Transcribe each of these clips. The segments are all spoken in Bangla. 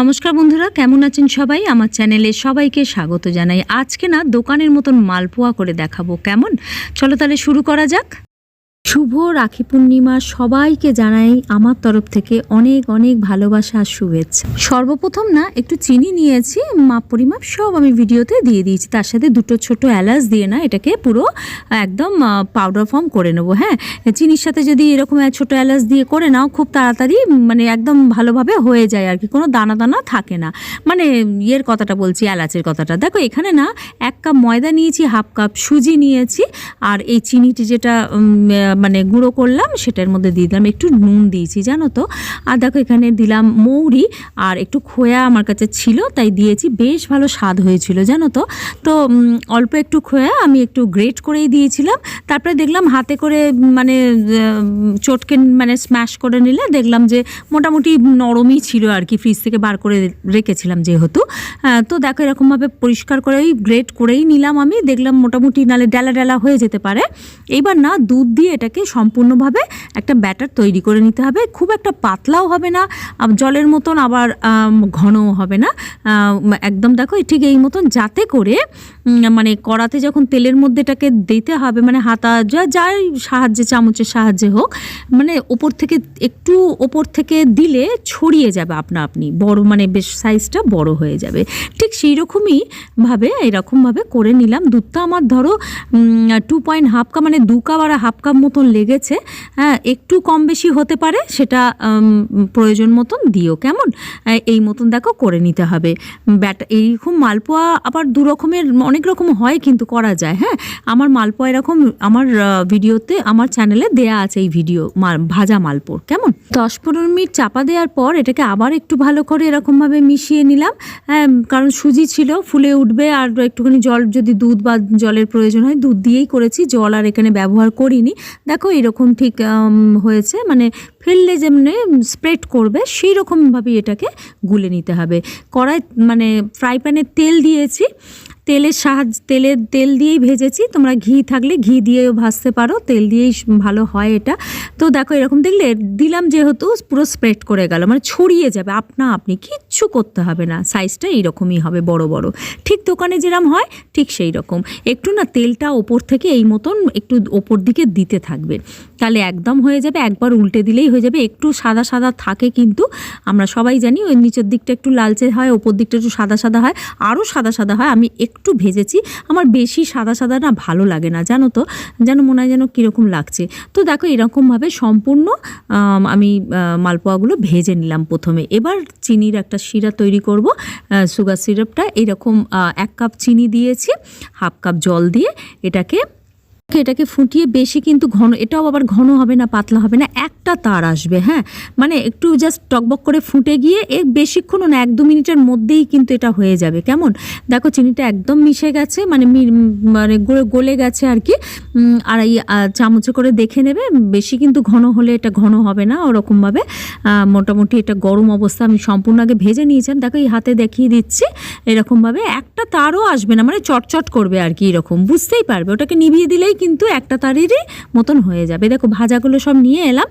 নমস্কার বন্ধুরা, কেমন আছেন সবাই? আমার চ্যানেলে সবাইকে স্বাগত জানাই। আজকে না দোকানের মতন মালপোয়া করে দেখাবো, কেমন? চলো তাহলে শুরু করা যাক। শুভ রাখি পূর্ণিমা সবাইকে জানাই আমার তরফ থেকে অনেক অনেক ভালোবাসা আর শুভেচ্ছা। সর্বপ্রথম না, একটু চিনি নিয়েছি, মাপ পরিমাপ সব আমি ভিডিওতে দিয়ে দিয়েছি। তার সাথে দুটো ছোট এলাচ দিয়ে না, এটাকে পুরো একদম পাউডার ফর্ম করে নেব হ্যাঁ? চিনির সাথে যদি এরকম ছোট এলাচ দিয়ে করে নাও, খুব তাড়াতাড়ি মানে একদম ভালোভাবে হয়ে যায় আর কি, কোনো দানা দানা থাকে না। মানে ইয়ের কথাটা বলছি, এলাচের কথাটা। দেখো, এখানে না, এক কাপ ময়দা নিয়েছি, হাফ কাপ সুজি নিয়েছি, আর এই চিনিটি যেটা মানে গুঁড়ো করলাম, সেটার মধ্যে দিয়ে দিলাম, একটু নুন দিয়েছি, জানো তো? আর দেখো, এখানে দিলাম মৌরি, আর একটু খোয়া আমার কাছে ছিল, তাই দিয়েছি, বেশ ভালো স্বাদ হয়েছিল, জানো তো? তো অল্প একটু খোয়া আমি একটু গ্রেট করেই দিয়েছিলাম, তারপরে দেখলাম হাতে করে মানে চটকে মানে স্ম্যাশ করে নিলে দেখলাম যে মোটামুটি নরমই ছিল আর কি ফ্রিজ থেকে বার করে রেখেছিলাম যেহেতু। তো দেখো, এরকমভাবে পরিষ্কার করেই গ্রেট করেই নিলাম আমি, দেখলাম মোটামুটি নালে ডালা ডালা হয়ে যেতে পারে। এইবার না, দুধ দিয়ে এটাকে সম্পূর্ণভাবে একটা ব্যাটার তৈরি করে নিতে হবে। খুব একটা পাতলাও হবে না জলের মতন আবার ঘনও হবে না। একদম দেখো ঠিক এই মতন যাতে করে মানে কড়াতে যখন তেলের মধ্যে এটাকে দিতে হবে মানে হাতা যা যার সাহায্যে, চামচের সাহায্যে হোক মানে ওপর থেকে একটু ওপর থেকে দিলে ছড়িয়ে যাবে আপনা আপনি, বড় মানে বেশ সাইজটা বড় হয়ে যাবে। ঠিক সেই রকমই ভাবে, এরকমভাবে করে নিলাম। দুধটা আমার ধরো টু পয়েন্ট হাফ কাপ মানে দু কাপ আর হাফ কাপ মতন লেগেছে হ্যাঁ একটু কম বেশি হতে পারে, সেটা প্রয়োজন মতন দিও, কেমন? এই মতন দেখো করে নিতে হবে। ব্যাট, এইরকম মালপোয়া আবার দু রকমের, অনেক রকম হয় কিন্তু করা যায় হ্যাঁ? আমার মালপোয়া এরকম, আমার ভিডিওতে, আমার চ্যানেলে দেয়া আছে এই ভিডিও ভাজা মালপোর কেমন? দশ পনেরো মিনিট চাপা দেওয়ার পর এটাকে আবার একটু ভালো করে এরকমভাবে মিশিয়ে নিলাম হ্যাঁ কারণ সুজি ছিল, ফুলে উঠবে আর একটুখানি জল, যদি দুধ বা জলের প্রয়োজন হয়, দুধ দিয়েই করেছি, জল আর এখানে ব্যবহার করিনি। দেখো এরকম ঠিক হয়েছে মানে ফেললে যেমনি স্প্রেড করবে সেই রকমভাবেই এটাকে গুলে নিতে হবে। কড়াই মানে ফ্রাই প্যানে তেল দিয়েছি তেলের সাহায্য তেলের তেল দিয়েই ভেজেছি। তোমরা ঘি থাকলে ঘি দিয়েও ভাজতে পারো, তেল দিয়েই ভালো হয় এটা। তো দেখো এরকম দেখলে দিলাম যেহেতু পুরো স্প্রেড করে গেল মানে ছড়িয়ে যাবে। আপনা আপনি কিচ্ছু করতে হবে না সাইজটা এইরকমই হবে বড় বড়। ঠিক দোকানে যেরকম হয়, ঠিক সেই রকম। একটু না তেলটা ওপর থেকে এই মতন একটু ওপর দিকে দিতে থাকবে। তাহলে একদম হয়ে যাবে, একবার উল্টে দিলেই হয়ে যাবে। একটু সাদা সাদা থাকে কিন্তু, আমরা সবাই জানি ওই নিচের দিকটা একটু লালচে হয়, ওপর দিকটা একটু সাদা সাদা হয় আরও সাদা সাদা হয়। আমি একটু ভেজেছি। আমার বেশি সাদা সাদা না ভালো লাগে না, জানো তো? যেন মনে হয় যেন কীরকম লাগছে। তো দেখো এরকমভাবে সম্পূর্ণ, আমি মালপোয়াগুলো ভেজে নিলাম প্রথমে। এবার চিনির একটা শিরা তৈরি করব। সুগার সিরাপটা এরকম এক কাপ চিনি দিয়েছি, হাফ কাপ জল দিয়ে এটাকে এটাকে ফুটিয়ে বেশি কিন্তু ঘন, এটাও আবার ঘন হবে না, পাতলা হবে না, একটা তার আসবে হ্যাঁ? মানে একটু জাস্ট টকবক করে ফুটে গিয়ে এ বেশিক্ষণও না, এক দু মিনিটের মধ্যেই কিন্তু এটা হয়ে যাবে, কেমন? দেখো চিনিটা একদম মিশে গেছে মানে মানে গলে- গেছে আর কি আর এই চামচে করে দেখে নেবে, বেশি কিন্তু ঘন হলে এটা ঘন হবে না, ওরকমভাবে। মোটামুটি এটা গরম অবস্থা, আমি সম্পূর্ণ আগে ভেজে নিয়েছিলাম, দেখো এই হাতে দেখিয়ে দিচ্ছি, এরকমভাবে একটা তারও আসবে না মানে চটচট করবে আর কি, এরকম, বুঝতেই পারবে, ওটাকে নিভিয়ে দিলেই কিন্তু একটা তারিরই মতন হয়ে যাবে। দেখো, ভাজাগুলো সব নিয়ে এলাম।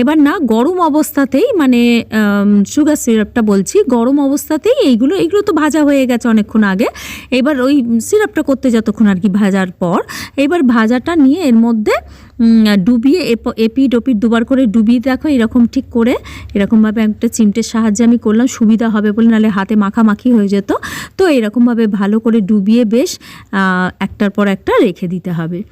এবার না, গরম অবস্থাতেই মানে সুগার সিরাপটা বলছি, গরম অবস্থাতেই এইগুলো এইগুলো তো ভাজা হয়ে গেছে অনেকক্ষণ আগে। এবার ওই সিরাপটা করতে যতক্ষণ আর কি ভাজার পর। এবার ভাজাটা নিয়ে এর মধ্যে ডুবিয়ে এপ- ওপিড দুবার করে ডুবিয়ে দেখো, এরকম ঠিক করে, এরকমভাবে একটা চিমটের সাহায্যে আমি করলাম, সুবিধা হবে বলে, নাহলে হাতে মাখামাখি হয়ে যেত। তো এরকমভাবে ভালো করে ডুবিয়ে বেশ একটার পর একটা রেখে দিতে হবে।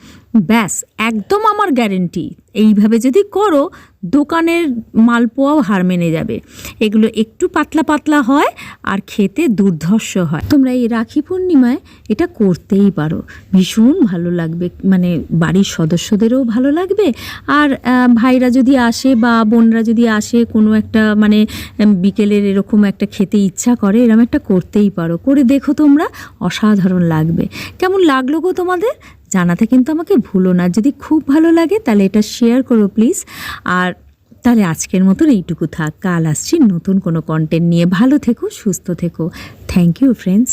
ব্যাস, একদম আমার গ্যারেন্টি এইভাবে যদি করো, দোকানের মালপোয়াও হার মেনে যাবে। এগুলো একটু পাতলা পাতলা হয় আর খেতে দুর্ধর্ষ হয়। তোমরা এই রাখি পূর্ণিমায় এটা করতেই পারো। ভীষণ ভালো লাগবে মানে বাড়ির সদস্যদেরও ভালো লাগবে। আর ভাইরা যদি আসে বা বোনরা যদি আসে, কোনো একটা মানে বিকেলের এরকম একটা খেতে ইচ্ছা করে এরকম একটা করতেই পারো। করে দেখো তোমরা, অসাধারণ লাগবে। কেমন লাগল গো তোমাদের? জানাতে কিন্তু আমাকে ভুলো না। যদি খুব ভালো লাগে, তাহলে এটা শেয়ার করো প্লিজ আর তাহলে আজকের মতন এইটুকু থাক। কাল আসছি নতুন কোনো কন্টেন্ট নিয়ে। ভালো থেকো, সুস্থ থেকো। Thank you friends